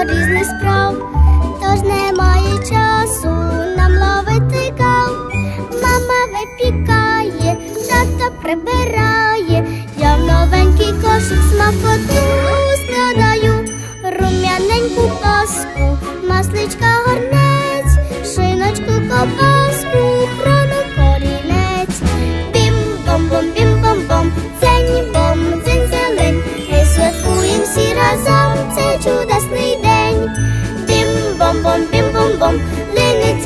багато різних справ, тож немає часу нам ловити кав. Мама випікає, тато прибирає.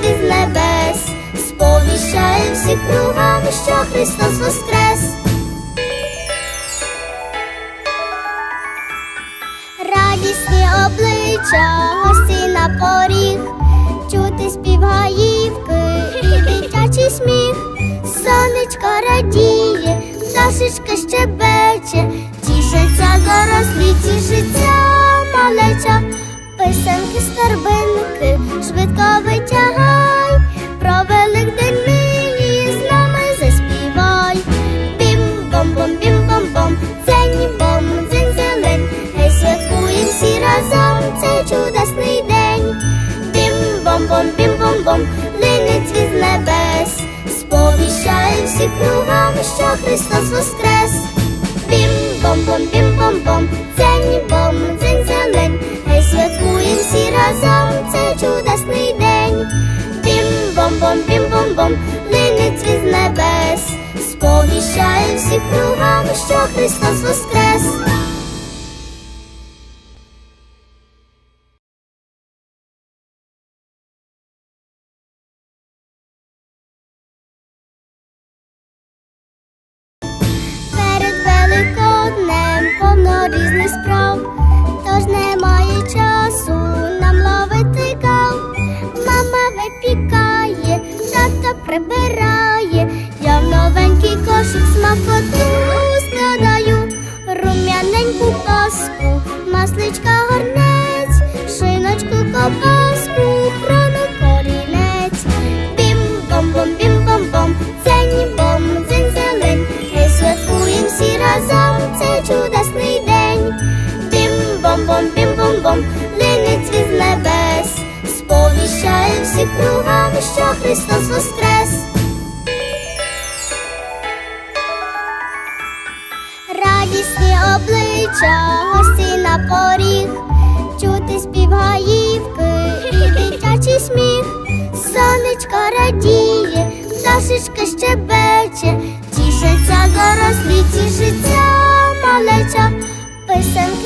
Від небес, сповіщає всі кругом, що Христос воскрес. Радісні обличчя, гості на поріг, чути спів гаївки і дитячий сміх, сонечко радіє, пташечка щебече, тішиться дорослі, тішиться малеча, писанки старбинки, швидко витягай, про Великдень нині з нами заспівай. Бім-бом-бом, бім-бом-бом, дзень бом, дзень зелень, Гей, святкуєм всі разом цей чудесний день. Бім-бом-бом, бім-бом-бом, линить від небес, сповіщає всі кругом, що Христос воскрес. Бім-бом-бом, бім-бом-бом, дзень бім-бом-бом, линить від небес, сповіщає всі кругом, що Христос воскрес. Перед великоднем повно різних справ, Бім-бом-бом, бім-бом-бом, линить від небес, сповіщає всі кругом, що Христос воскрес. Радісні обличчя, гості на поріг, чути спів гаївки і дитячий сміх, сонечко радіє, пташечка щебече, тішиться дорослі, тішиться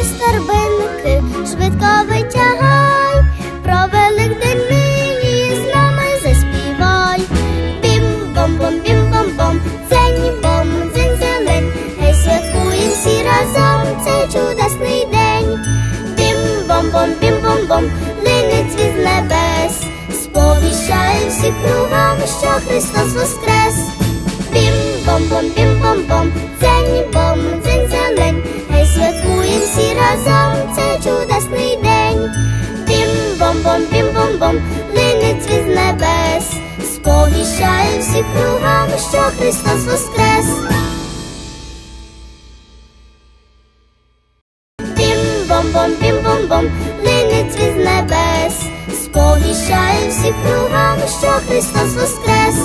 старбинки, швидко витягай, про Великдень нині з нами заспівай. Бім-бом-бом, бім-бом-бом, дзень бом, дзень зелень, Гей, святкуєм всі разом цей чудесний день. Бім-бом-бом, бім-бом-бом, линить від небес, сповіщає всі кругом, що Христос воскрес. Бім-бом-бом, бім-бом-бом, дзень разом цей чудесний день. Бім-бом-бом, бім-бом-бом, линить від небес, сповіщає всі кругом, що Христос воскрес. Бім-бом-бом, бім-бом-бом, линить від небес, сповіщає всі кругом, що Христос воскрес.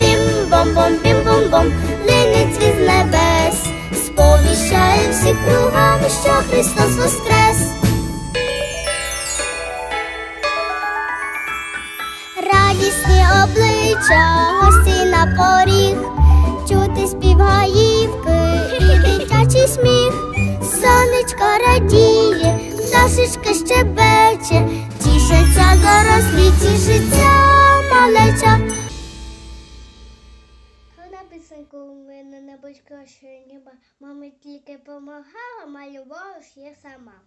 Бім-бом-бом, бім-бом-бом, линить від небес, сповіщає всі кругом, що Христос воскрес. Радісні обличчя, гості на поріг, чути спів гаївки і дитячий сміх, сонечко радіє, пташечка щебече, тішиться дорослі, тішиться малеча. У мене на ніба. Мама тільки допомагала, малювала я сама.